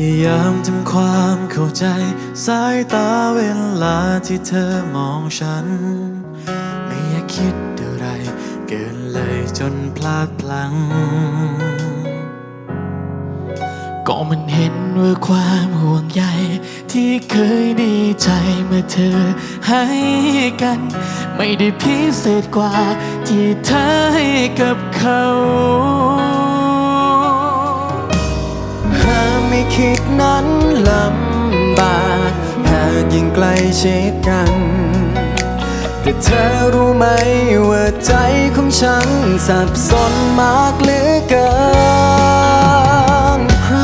ยายามทำความเข้าใจ สายตาเวลาที่เธอมองฉัน ไม่อยากคิดอะไร เกินเลยจนพลาดพลั้งก็มันเห็นว่าความห่วงใยที่เคยดีใจเมื่อเธอให้กัน ไม่ได้พิเศษกว่าที่เธอให้กับเขา คิดนั้นลำบากหากยิ่งใกล้ชิดกัน แต่เธอรู้ไหมว่าใจของฉันสับสนมากเหลือเกิน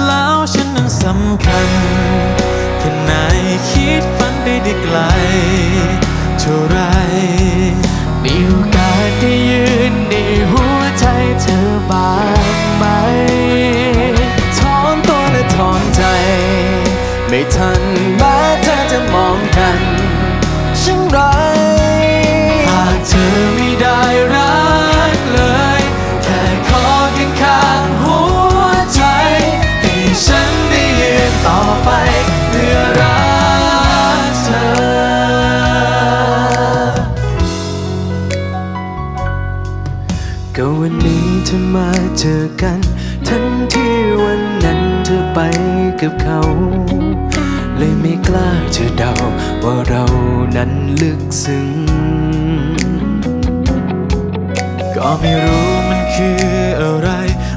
แล้วฉันนั้นสำคัญแค่ไหนคิดฝันไปได้ไกลเท่าไรมีโอกาสได้ยืนในหัว ทันแม้เธอจะมองกันช่นไรหากเธอไม่ได้รักเลย แค่ขอเพียงข้างหัวใจให้ฉันได้ยืนต่อไปเพื่อรักเธอ ก็วันนี้เธอมาเจอกัน ทันที่วันนั้นเธอไปกับเขา เลยไม่กล้าจะเดาว่าเรานั้นลึกซึ้ง ก็ไม่รู้มันคืออะไร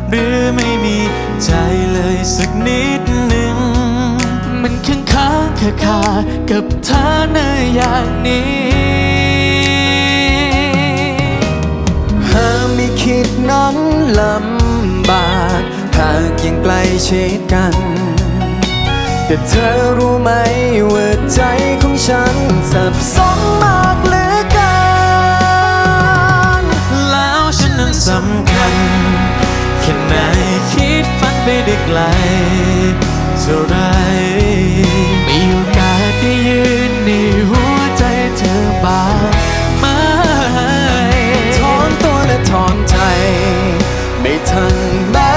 หรือไม่มีใจเลยสักนิดหนึ่ง มันค้างค้างคาคากับเธอในอย่างนี้หากไม่คิดนั้นลำบากหากยังใกล้ชิดกัน แต่เธอรู้ไหมว่าใจของฉันสับสนมากเหลือเกินแล้วฉันนั้นสำคัญแค่ไหนคิดฝันไปได้ไกลเท่าไรมีโอกาสได้ยืนในหัวใจเธอบ้างไหมถอนตัวและถอนใจ ไม่ทันแม้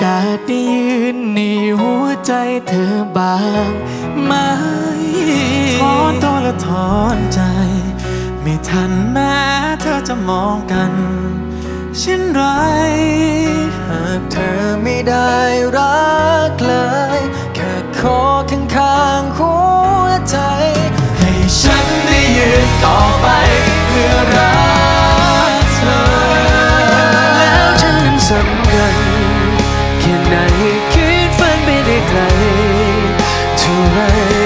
อกาสได้ยืนในหัวใจเธอบางไหมถอนตัวและถอนใจ ไม่ทันแม้เธอจะมองกันเช่นไร หากเธอไม่ได้ แค่ไหนคิดฝันไปได้ไกลเท่าไร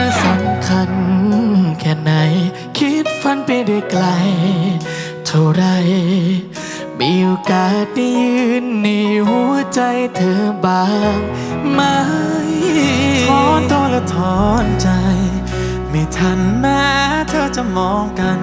นะสำคัญ แค่ไหน คิดฝันไปได้ไกล เท่าไร มีโอกาสได้ยืนในหัวใจเธอบ้างไหมถอนตัวและถอนใจ ไม่ทันแม้เธอจะมองกัน